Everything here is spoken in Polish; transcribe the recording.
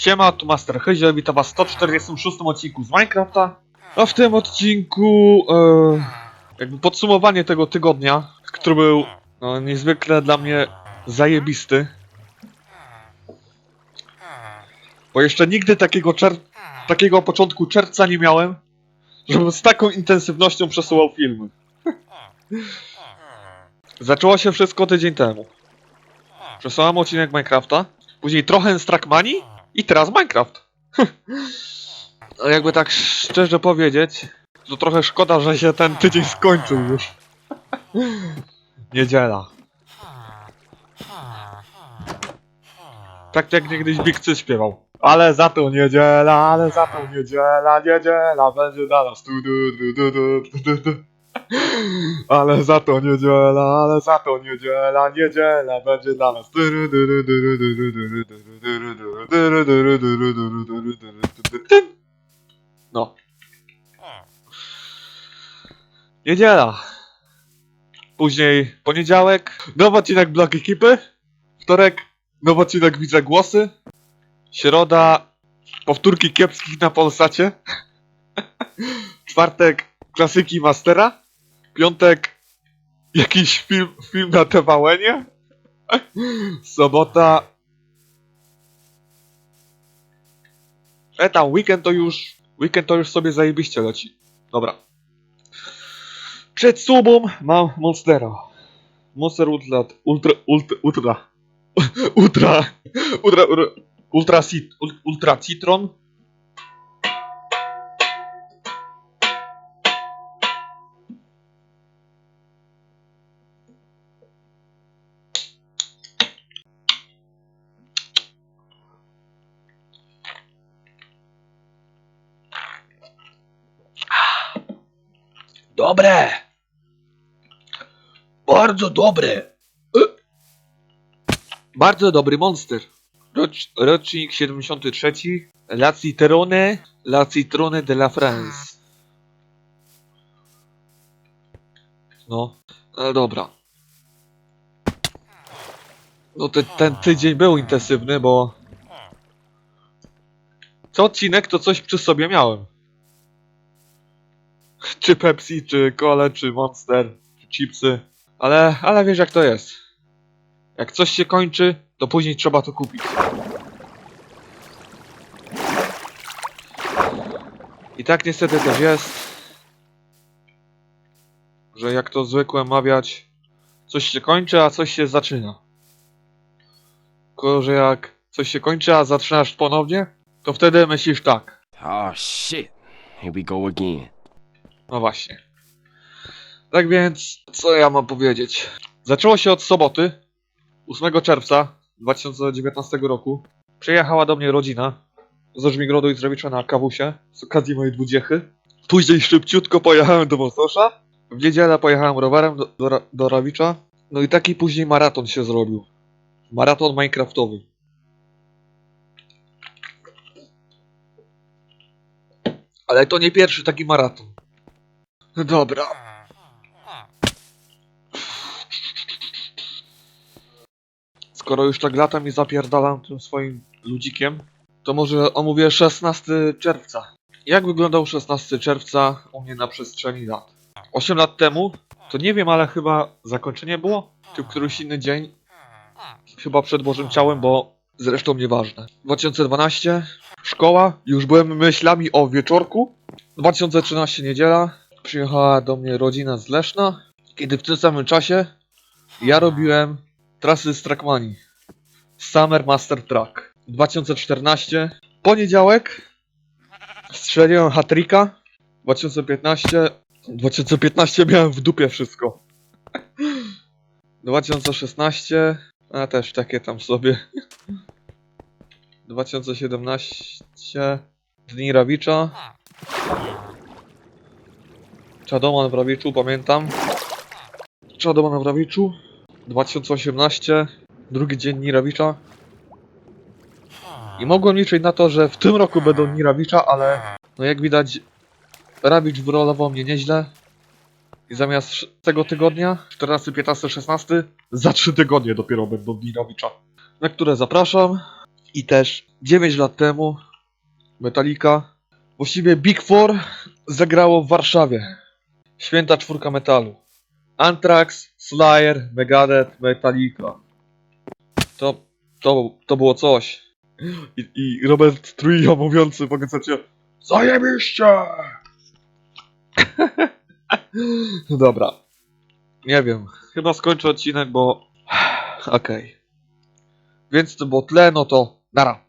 Siema, tu Master Hyzio, witam was w 146 odcinku z Minecrafta. A w tym odcinku, e, jakby podsumowanie tego tygodnia, który był no, niezwykle dla mnie zajebisty. Bo jeszcze nigdy takiego takiego początku czerwca nie miałem, żebym z taką intensywnością przesyłał filmy. Zaczęło się wszystko tydzień temu. Przesłałem odcinek Minecrafta, później trochę z Trackmanii i teraz Minecraft. A jakby tak szczerze powiedzieć, to trochę szkoda, że się ten tydzień skończył już. Niedziela. Tak jak niegdyś Big Cy śpiewał. Ale za to niedziela, ale za to niedziela, niedziela będzie dla nas du du du du du du du. Ale za to niedziela, ale za to niedziela, niedziela będzie dla nas. No. Niedziela. Później poniedziałek, nowy odcinek Blog Ekipy. Wtorek, nowy odcinek Widzę Głosy. Środa, powtórki kiepskich na Polsacie. Czwartek, klasyki Mastera. Piątek, jakiś film, film na TVN-ie. Sobota. E tam, weekend to już. Weekend to już sobie zajebiście leci. Dobra. Przed sobą mam Monstera. Monster Ultra. Ultra. Ultra. Ultra. Ultra. Ultra. Ultra. Ultra, cit, ul- ultra Citron. Dobre! Bardzo dobre! Bardzo dobry monster. Rocz, rocznik 73. La Citrone, La Citrone de la France. No, ale dobra. No ten, ten tydzień był intensywny, bo... Co odcinek to coś przy sobie miałem. Czy Pepsi, czy Cola, czy Monster, czy chipsy. Ale, ale wiesz jak to jest. Jak coś się kończy, to później trzeba to kupić. I tak niestety też jest, że jak to zwykłem mawiać, coś się kończy, a coś się zaczyna. Tylko, że jak coś się kończy, a zaczynasz ponownie, to wtedy myślisz tak. Oh shit. Here we go again. No właśnie. Tak więc, co ja mam powiedzieć? Zaczęło się od soboty, 8 czerwca 2019 roku. Przyjechała do mnie rodzina z Ożmigrodu i Zdrowicza na kawusie z okazji mojej dwudziechy. Później szybciutko pojechałem do Mostosza. W niedzielę pojechałem rowerem do, do, do Rawicza. No i taki później maraton się zrobił. Maraton Minecraftowy. Ale to nie pierwszy taki maraton. Dobra. Skoro już tak latam i zapierdalam tym swoim ludzikiem, to może omówię 16 czerwca. Jak wyglądał 16 czerwca u mnie na przestrzeni lat? 8 lat temu, to nie wiem, ale chyba zakończenie było? Czy któryś inny dzień? Chyba przed Bożym Ciałem, bo zresztą nieważne. 2012, szkoła, już byłem myślami o wieczorku. 2013 niedziela, przyjechała do mnie rodzina z Leszna, kiedy w tym samym czasie ja robiłem trasy z Trackmanii. Summer Master Track. 2014, poniedziałek, strzeliłem hatrika. 2015, 2015 miałem w dupie wszystko. 2016, a też takie tam sobie. 2017, Dni Rawicza. Czadoman w Rawiczu, pamiętam. Czadoman w Rawiczu. 2018, drugi dzień Nirawicza. I mogłem liczyć na to, że w tym roku będą Nirawicza, ale no jak widać Rawicz wyrolował mnie nieźle. I zamiast tego tygodnia, 14, 15, 16, za 3 tygodnie dopiero będą Nirawicza. Na które zapraszam. I też 9 lat temu Metallica, właściwie Big Four zagrało w Warszawie. Święta czwórka metalu. Anthrax, Slayer, Megadeth, Metallica. To, to, to było coś. I, i Robert Trujillo mówiący po koncercie Zajebiście! Dobra. Nie wiem. Chyba skończę odcinek, bo... Okej. Więc to było tle, no to... Nara.